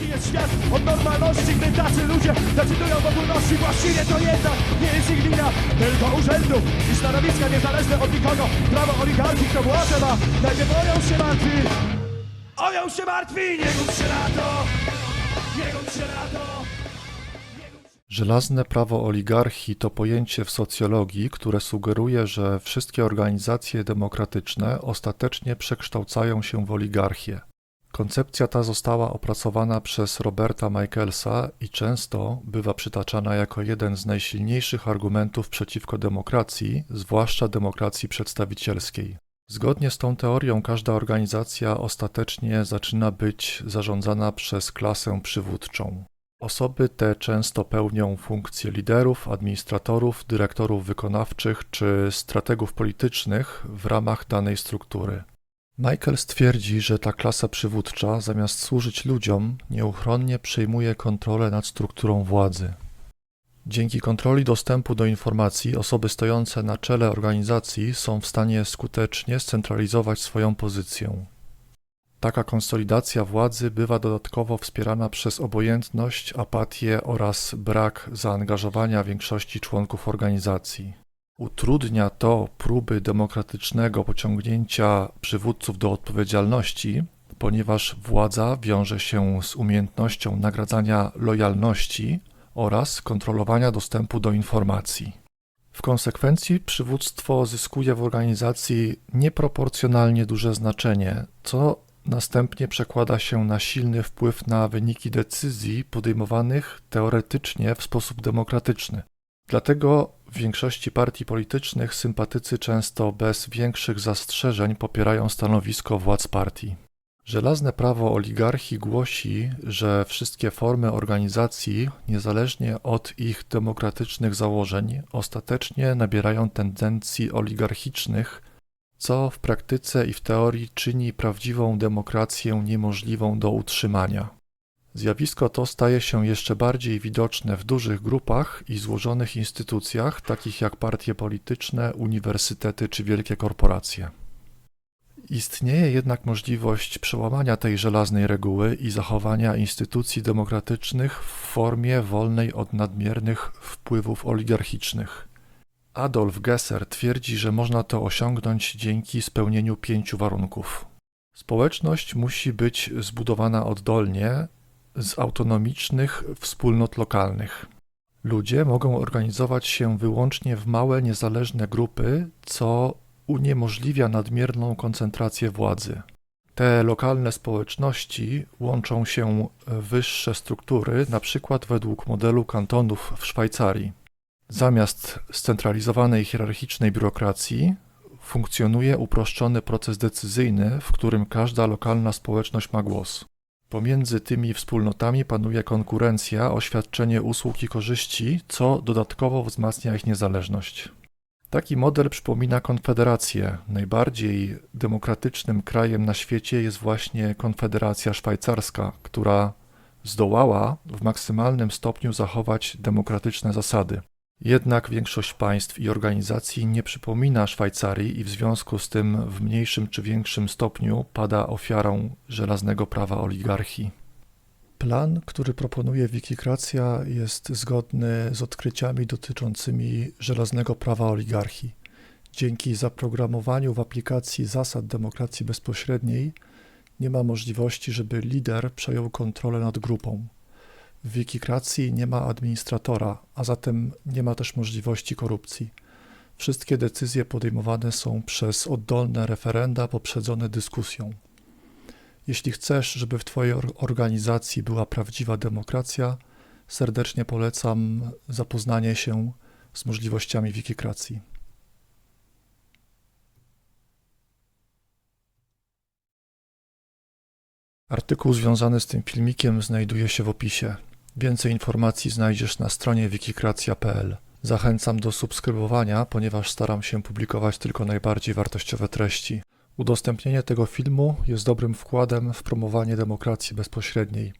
Jest świat od normalności, gdy tacy ludzie decydują o wolności Właściwie to jednak nie jest ich wina Tylko urzędów i stanowiska niezależne od nikogo. Prawo oligarchii, kto władzę ma. Się martwi. Oją się martwi, nie gub się na to. Nie gub się na to. Żelazne prawo oligarchii to pojęcie w socjologii, które sugeruje, że wszystkie organizacje demokratyczne ostatecznie przekształcają się w oligarchię. Koncepcja ta została opracowana przez Roberta Michaelsa i często bywa przytaczana jako jeden z najsilniejszych argumentów przeciwko demokracji, zwłaszcza demokracji przedstawicielskiej. Zgodnie z tą teorią, każda organizacja ostatecznie zaczyna być zarządzana przez klasę przywódczą. Osoby te często pełnią funkcje liderów, administratorów, dyrektorów wykonawczych czy strategów politycznych w ramach danej struktury. Michael stwierdzi, że ta klasa przywódcza, zamiast służyć ludziom, nieuchronnie przejmuje kontrolę nad strukturą władzy. Dzięki kontroli dostępu do informacji, osoby stojące na czele organizacji są w stanie skutecznie scentralizować swoją pozycję. Taka konsolidacja władzy bywa dodatkowo wspierana przez obojętność, apatię oraz brak zaangażowania większości członków organizacji. Utrudnia to próby demokratycznego pociągnięcia przywódców do odpowiedzialności, ponieważ władza wiąże się z umiejętnością nagradzania lojalności oraz kontrolowania dostępu do informacji. W konsekwencji przywództwo zyskuje w organizacji nieproporcjonalnie duże znaczenie, co następnie przekłada się na silny wpływ na wyniki decyzji podejmowanych teoretycznie w sposób demokratyczny. Dlatego w większości partii politycznych sympatycy często bez większych zastrzeżeń popierają stanowisko władz partii. Żelazne prawo oligarchii głosi, że wszystkie formy organizacji, niezależnie od ich demokratycznych założeń, ostatecznie nabierają tendencji oligarchicznych, co w praktyce i w teorii czyni prawdziwą demokrację niemożliwą do utrzymania. Zjawisko to staje się jeszcze bardziej widoczne w dużych grupach i złożonych instytucjach, takich jak partie polityczne, uniwersytety czy wielkie korporacje. Istnieje jednak możliwość przełamania tej żelaznej reguły i zachowania instytucji demokratycznych w formie wolnej od nadmiernych wpływów oligarchicznych. Adolf Gesser twierdzi, że można to osiągnąć dzięki spełnieniu pięciu warunków. Społeczność musi być zbudowana oddolnie z autonomicznych wspólnot lokalnych. Ludzie mogą organizować się wyłącznie w małe, niezależne grupy, co uniemożliwia nadmierną koncentrację władzy. Te lokalne społeczności łączą się w wyższe struktury, przykład według modelu kantonów w Szwajcarii. Zamiast scentralizowanej hierarchicznej biurokracji funkcjonuje uproszczony proces decyzyjny, w którym każda lokalna społeczność ma głos. Pomiędzy tymi wspólnotami panuje konkurencja o świadczenie usług i korzyści, co dodatkowo wzmacnia ich niezależność. Taki model przypomina konfederację. Najbardziej demokratycznym krajem na świecie jest właśnie Konfederacja Szwajcarska, która zdołała w maksymalnym stopniu zachować demokratyczne zasady. Jednak większość państw i organizacji nie przypomina Szwajcarii i w związku z tym w mniejszym czy większym stopniu pada ofiarą żelaznego prawa oligarchii. Plan, który proponuje Wikikracja, jest zgodny z odkryciami dotyczącymi żelaznego prawa oligarchii. Dzięki zaprogramowaniu w aplikacji zasad demokracji bezpośredniej nie ma możliwości, żeby lider przejął kontrolę nad grupą. W Wikikracji nie ma administratora, a zatem nie ma też możliwości korupcji. Wszystkie decyzje podejmowane są przez oddolne referenda poprzedzone dyskusją. Jeśli chcesz, żeby w Twojej organizacji była prawdziwa demokracja, serdecznie polecam zapoznanie się z możliwościami Wikikracji. Artykuł związany z tym filmikiem znajduje się w opisie. Więcej informacji znajdziesz na stronie wikikracja.pl. Zachęcam do subskrybowania, ponieważ staram się publikować tylko najbardziej wartościowe treści. Udostępnienie tego filmu jest dobrym wkładem w promowanie demokracji bezpośredniej.